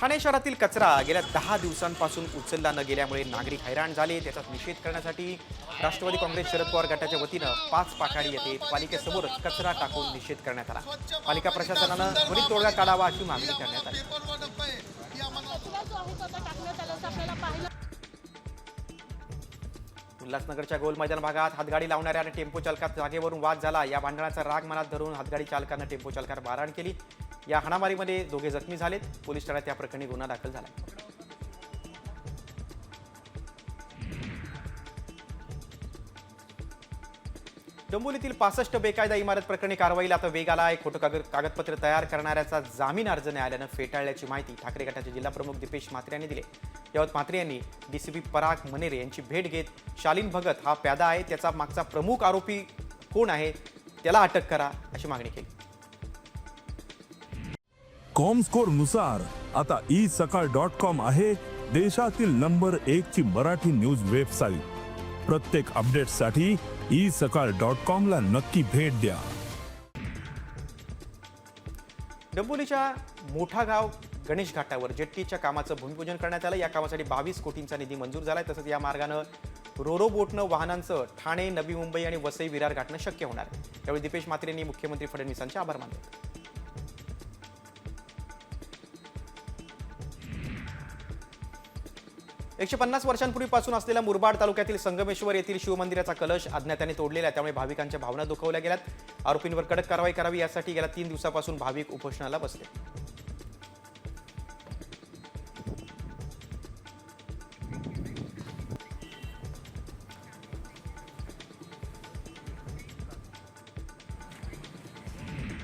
ठाणे शहरातील कचरा गेल्या दहा दिवसांपासून उचलला न गेल्यामुळे नागरिक हैराण झाले. त्याचा निषेध करण्यासाठी राष्ट्रवादी काँग्रेस शरद पवार गटाच्या वतीनं पाच पाखाडी येथे पालिकेसमोरच कचरा टाकून निषेध करण्यात आला. पालिका प्रशासनानं त्वरित तोडगा काढावा अशी मागणी करण्यात आली. उल्हासनगरच्या गोल मैदान भागात हातगाडी लावणाऱ्या आणि टेम्पो चालकात जागेवरून वाद झाला. या भांडणाचा राग मनात धरून हातगाडी चालकानं टेम्पो चालकावर मारहाण केली. या हाणामारीमध्ये दोघे जखमी झालेत. पोलीस ठाण्यात या प्रकरणी गुन्हा दाखल झाला. डोंबोलीतील पासष्ट बेकायदा इमारत प्रकरणी कारवाईला आता वेग आला आहे. खोटं कागद कागदपत्र तयार करणाऱ्याचा जामीन अर्ज न्यायालयानं फेटाळल्याची माहिती ठाकरे गटाचे जिल्हाप्रमुख दीपेश म्हात्रे यांनी दिली. यावत म्हात्रे यांनी डीसीपी पराग मनेरे यांची भेट घेत शालीन भगत हा प्यादा आहे. त्याचा मागचा प्रमुख आरोपी कोण आहे? त्याला अटक करा अशी मागणी केली. नुसार. आता ई सकाळ डॉट कॉम आहे देशातील नंबर एक ची मराठी न्यूज वेबसाईट प्रत्येक अपडेटसाठी ई सकाळ डॉट कॉम ला नक्की भेट द्या. डंबोलीच्या मोठा गाव गणेश घाटावर जेट्टीच्या कामाचं भूमिपूजन करण्यात आलं. या कामासाठी बावीस कोटींचा निधी मंजूर झालाय. तसंच या मार्गानं रोरो बोटनं वाहनांचं ठाणे नवी मुंबई आणि वसई विरार गाठणं शक्य होणार. यावेळी दिपेश दीपेश मुख्यमंत्री फडणवीसांचे आभार मानले. एकशे पन्नास वर्षांपूर्वीपासून असलेल्या मुरबाड तालुक्यातील संगमेश्वर येथील शिवमंदिराचा कलश अज्ञाताने तोडलेला आहे. त्यामुळे भाविकांच्या भावना दुखवल्या गेल्यात. आरोपींवर कडक कारवाई करावी यासाठी गेल्या तीन दिवसापासून भाविक उपोषणाला बसले.